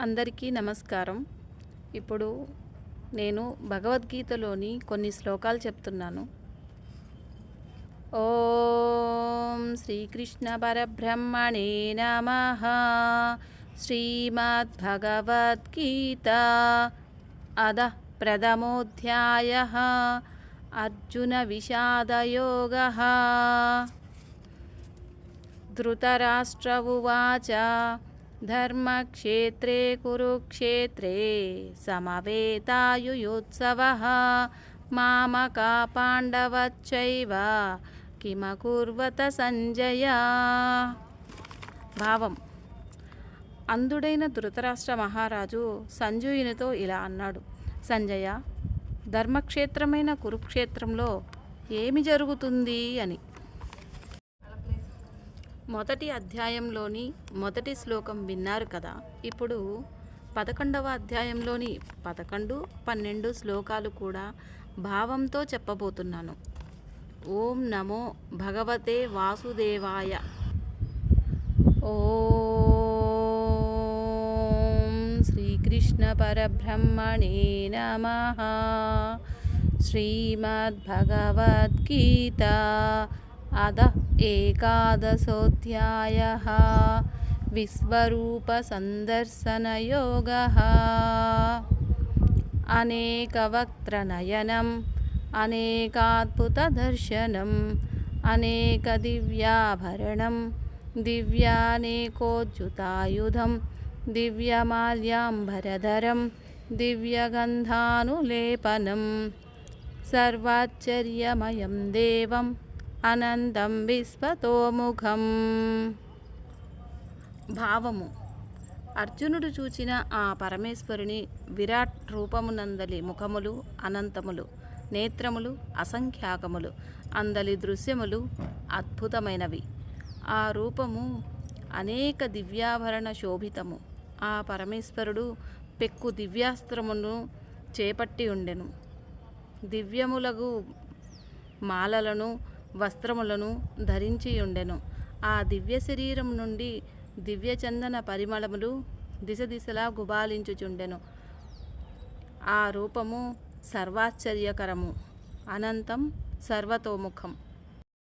అందరికీ నమస్కారం. ఇప్పుడు నేను భగవద్గీతలోని కొన్ని శ్లోకాలు చెప్తున్నాను. ఓం శ్రీకృష్ణ పరబ్రహ్మణే నమ. శ్రీమద్భగవద్గీత అద ప్రథమోధ్యాయ. అర్జున విషాదయోగ. ధృతరాష్ట్ర ఉవాచ ధర్మక్షేత్రే కురుక్షేత్రే సమవేతాయుయోత్సవः మామకా పాండవచ్చైవ కిమకుర్వత సంజయ భావం అందుడైన ధృతరాష్ట్ర మహారాజు సంజయునితో ఇలా అన్నాడు. సంజయ ధర్మక్షేత్రమైన కురుక్షేత్రంలో ఏమి జరుగుతుంది? అని. మొదటి అధ్యాయంలోని మొదటి శ్లోకం విన్నారు కదా. ఇప్పుడు పదకొండవ అధ్యాయంలోని పదకొండు పన్నెండు శ్లోకాలు కూడా భావంతో చెప్పబోతున్నాను. ఓం నమో భగవతే వాసుదేవాయ. ఓం శ్రీకృష్ణ పరబ్రహ్మణే నమ. శ్రీమద్భగవద్గీత అద ఏకాదశోధ్యాయ విశ్వరూపసందర్శనయోగः. అనేకవక్త్రనయనం అనేకాద్భుతదర్శనం అనేకదివ్యాభరణం దివ్యానేకోజ్జుతాయుధం దివ్యమాల్యాంబరధరం దివ్యగంధానులేపనం సర్వాశ్చర్యమయం దేవం అనంతం విశ్వతోముఖం భావము. అర్జునుడు చూచిన ఆ పరమేశ్వరుని విరాట్ రూపమునందలి ముఖములు అనంతములు నేత్రములు అసంఖ్యాకములు అందలి దృశ్యములు అద్భుతమైనవి. ఆ రూపము అనేక దివ్యాభరణ శోభితము. ఆ పరమేశ్వరుడు పెక్కు దివ్యాస్త్రమును చేపట్టి ఉండెను. దివ్యములగు మాలలను వస్త్రములను ధరించియుండెను ఆ దివ్య శరీరం నుండి దివ్యచందన పరిమళములు దిశ దిశలా గుబాలించుచుండెను. ఆ రూపము సర్వాశ్చర్యకరము అనంతం సర్వతోముఖం.